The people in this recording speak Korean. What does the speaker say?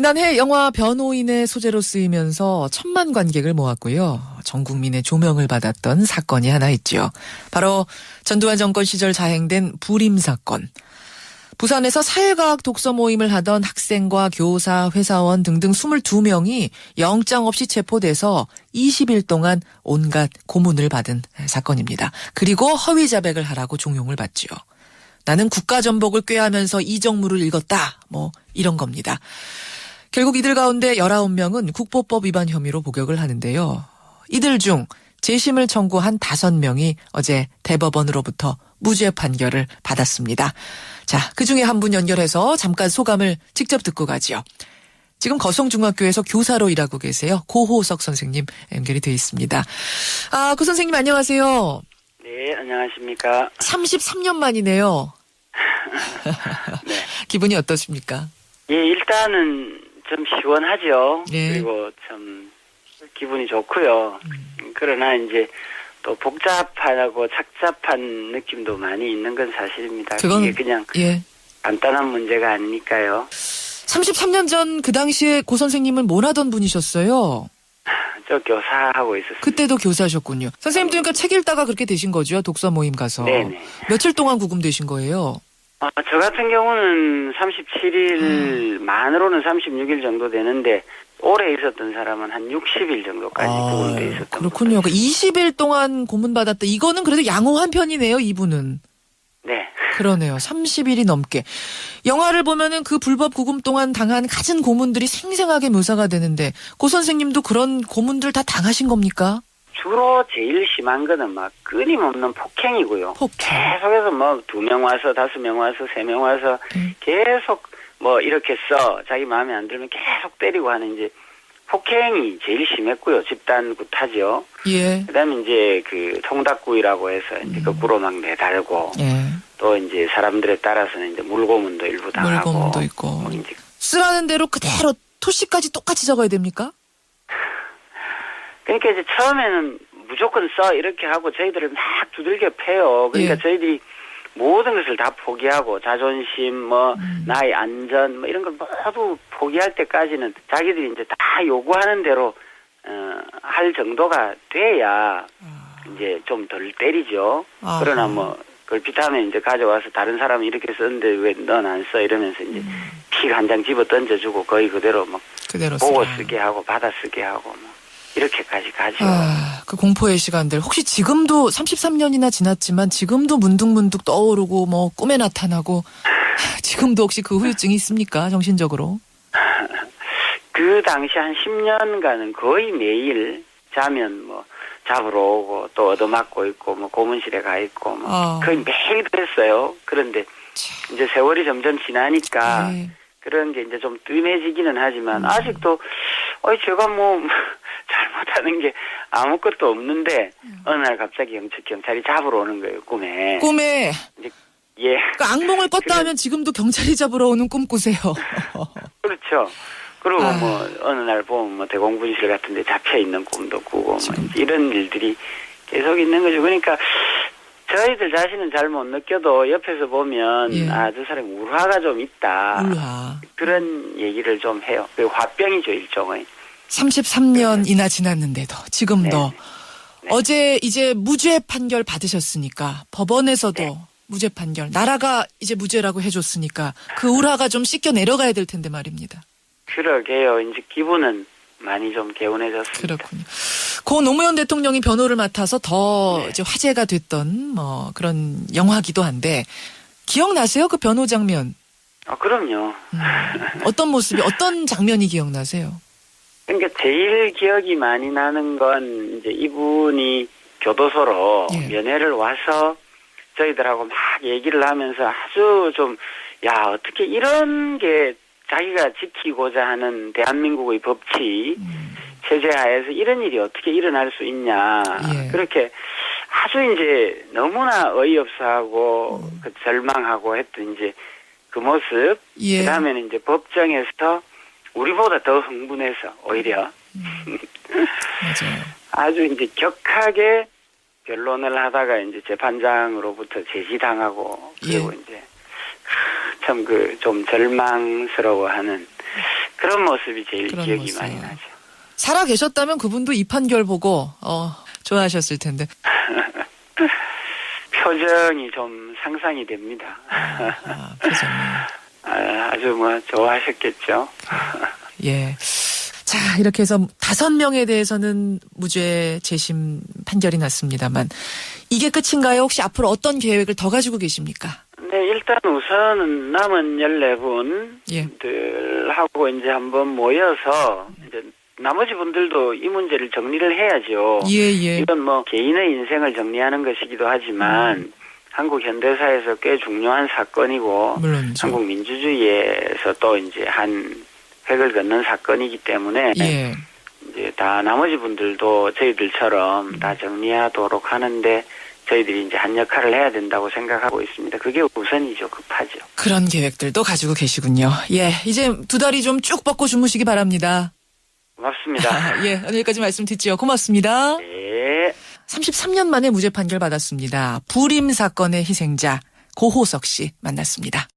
지난해 영화 변호인의 소재로 쓰이면서 천만 관객을 모았고요. 전 국민의 조명을 받았던 사건이 하나 있죠. 바로 전두환 정권 시절 자행된 불임 사건. 부산에서 사회과학 독서 모임을 하던 학생과 교사, 회사원 등등 22명이 영장 없이 체포돼서 20일 동안 온갖 고문을 받은 사건입니다. 그리고 허위 자백을 하라고 종용을 받지요. 나는 국가 전복을 꾀하면서 이 정무를 읽었다. 뭐 이런 겁니다. 결국 이들 가운데 19명은 국보법 위반 혐의로 복역을 하는데요. 이들 중 재심을 청구한 5명이 어제 대법원으로부터 무죄 판결을 받았습니다. 자, 그 중에 한 분 연결해서 잠깐 소감을 직접 듣고 가지요. 지금 거성중학교에서 교사로 일하고 계세요. 고호석 선생님 연결이 돼 있습니다. 아, 그 선생님 안녕하세요. 네, 안녕하십니까. 33년 만이네요. 네. 기분이 어떠십니까? 예, 일단은 좀 시원하죠. 네. 그리고 참 기분이 좋고요. 음. 그러나 이제 또 복잡하고 착잡한 느낌도 많이 있는 건 사실입니다. 그건- 이게 그냥 예. 간단한 문제가 아니니까요. 33년 전 그 당시에 고 선생님은 뭘 하던 분이셨어요? 저 교사하고 있었습니다. 그때도 교사셨군요. 선생님도 그러니까 책 읽다가 그렇게 되신 거죠? 독서 모임 가서. 네네. 며칠 동안 구금되신 거예요? 어, 저 같은 경우는 37일, 음. 만으로는 36일 정도 되는데, 오래 있었던 사람은 한 60일 정도까지 구금돼 있었던 아, 그렇군요. 그 20일 동안 고문받았다. 이거는 그래도 양호한 편이네요, 이분은. 네. 그러네요. 30일이 넘게. 영화를 보면은 그 불법 구금 동안 당한 갖은 고문들이 생생하게 묘사가 되는데, 고 선생님도 그런 고문들 다 당하신 겁니까? 주로 제일 심한 거는 막 끊임없는 폭행이고요. 폭행. 계속해서 뭐 두 명 와서 다섯 명 와서 세 명 와서 음. 계속 뭐 이렇게 써 자기 마음에 안 들면 계속 때리고 하는 이제 폭행이 제일 심했고요. 집단 구타죠. 예. 그다음에 이제 그 통닭구이라고 해서 음. 이제 거꾸로 막 내달고 예. 또 이제 사람들에 따라서는 이제 물고문도 일부 당하고 물고문도 있고. 뭐 이제 쓰라는 대로 그대로 토시까지 똑같이 적어야 됩니까? 그러니까 이제 처음에는 무조건 써 이렇게 하고 저희들을 막 두들겨 패요. 그러니까 예. 저희들이 모든 것을 다 포기하고 자존심, 뭐 음. 나의 안전, 뭐 이런 걸 모두 포기할 때까지는 자기들이 이제 다 요구하는 대로 어, 할 정도가 돼야 이제 좀 덜 때리죠. 아하. 그러나 뭐 걸핏하면 이제 가져와서 다른 사람은 이렇게 썼는데 왜 넌 안 써 이러면서 이제 음. 픽한장 집어 던져주고 거의 그대로 막 그대로 보고. 쓰게 하고 받아 쓰게 하고 뭐 이렇게까지 가죠. 아, 그 공포의 시간들. 혹시 지금도 33년이나 지났지만 지금도 문득문득 떠오르고 뭐 꿈에 나타나고 지금도 혹시 그 후유증이 있습니까? 정신적으로? 그 당시 한 10년간은 거의 매일 자면 뭐 잡으러 오고 또 얻어맞고 있고 뭐 고문실에 가 있고 뭐 아. 거의 매일 그랬어요. 그런데 이제 세월이 점점 지나니까 예. 그런 게 이제 좀 뜸해지기는 음. 하지만 아직도 어이 제가 뭐잘 못하는 게 아무것도 없는데 음. 어느 날 갑자기 영측 경찰이 잡으러 오는 거예요 꿈에 꿈에 예그 악몽을 꿨다 그래. 하면 지금도 경찰이 잡으러 오는 꿈 꾸세요. 그렇죠. 그리고 아. 뭐 어느 날 보면 뭐 대공분실 같은데 잡혀 있는 꿈도 꾸고 뭐. 이런 일들이 계속 있는 거죠. 그러니까 저희들 자신은 잘 못 느껴도 옆에서 보면 예. 아저 사람이 울화가 좀 있다 울화. 그런 얘기를 좀 해요. 그 화병이죠 일종의. 33년이나 지났는데도 지금도 네. 어제 이제 무죄 판결 받으셨으니까 법원에서도 네. 무죄 판결 나라가 이제 무죄라고 해줬으니까 그 울화가 좀 씻겨 내려가야 될 텐데 말입니다. 그러게요. 이제 기분은 많이 좀 개운해졌습니다. 그렇군요. 고 노무현 대통령이 변호를 맡아서 더 네. 이제 화제가 됐던 뭐 그런 영화기도 한데 기억나세요? 그 변호 장면. 아 그럼요. 음, 어떤 모습이 어떤 장면이 기억나세요? 그러니까 제일 기억이 많이 나는 건 이제 이분이 교도소로 예. 면회를 와서 저희들하고 막 얘기를 하면서 아주 좀 야 어떻게 이런 게 자기가 지키고자 하는 대한민국의 법치 음, 체제 하에서 이런 일이 어떻게 일어날 수 있냐 예. 그렇게 아주 이제 너무나 어이없어하고 음. 그 절망하고 했던 이제 그 모습 예. 그다음에는 이제 법정에서 우리보다 더 흥분해서 오히려 맞아요. 아주 이제 격하게 변론을 하다가 이제 재판장으로부터 제지당하고 그리고 예. 이제 참 그 좀 절망스러워하는 그런 모습이 제일 그런 기억이 모습. 많이 나죠. 살아 계셨다면 그분도 이 판결 보고 어 좋아하셨을 텐데. 표정이 좀 상상이 됩니다. 아. 아, 아주 뭐 좋아하셨겠죠. 예. 자, 이렇게 해서 다섯 명에 대해서는 무죄 재심 판결이 났습니다만 이게 끝인가요? 혹시 앞으로 어떤 계획을 더 가지고 계십니까? 네, 일단 우선은 남은 14분들하고 예. 이제 한번 모여서 이제 나머지 분들도 이 문제를 정리를 해야죠. 예, 예. 이건 뭐 개인의 인생을 정리하는 것이기도 하지만 음. 한국 현대사에서 꽤 중요한 사건이고 물론이죠. 한국 민주주의에서 또 이제 한 획을 긋는 사건이기 때문에 예. 이제 다 나머지 분들도 저희들처럼 다 정리하도록 하는데 저희들이 이제 한 역할을 해야 된다고 생각하고 있습니다. 그게 우선이죠. 급하죠. 그런 계획들도 가지고 계시군요. 예. 이제 두 다리 좀 쭉 뻗고 주무시기 바랍니다. 고맙습니다. 예. 오늘 여기까지 말씀 듣지요. 고맙습니다. 네. 33년 만에 무죄 판결 받았습니다. 불임 사건의 희생자 고호석 씨 만났습니다.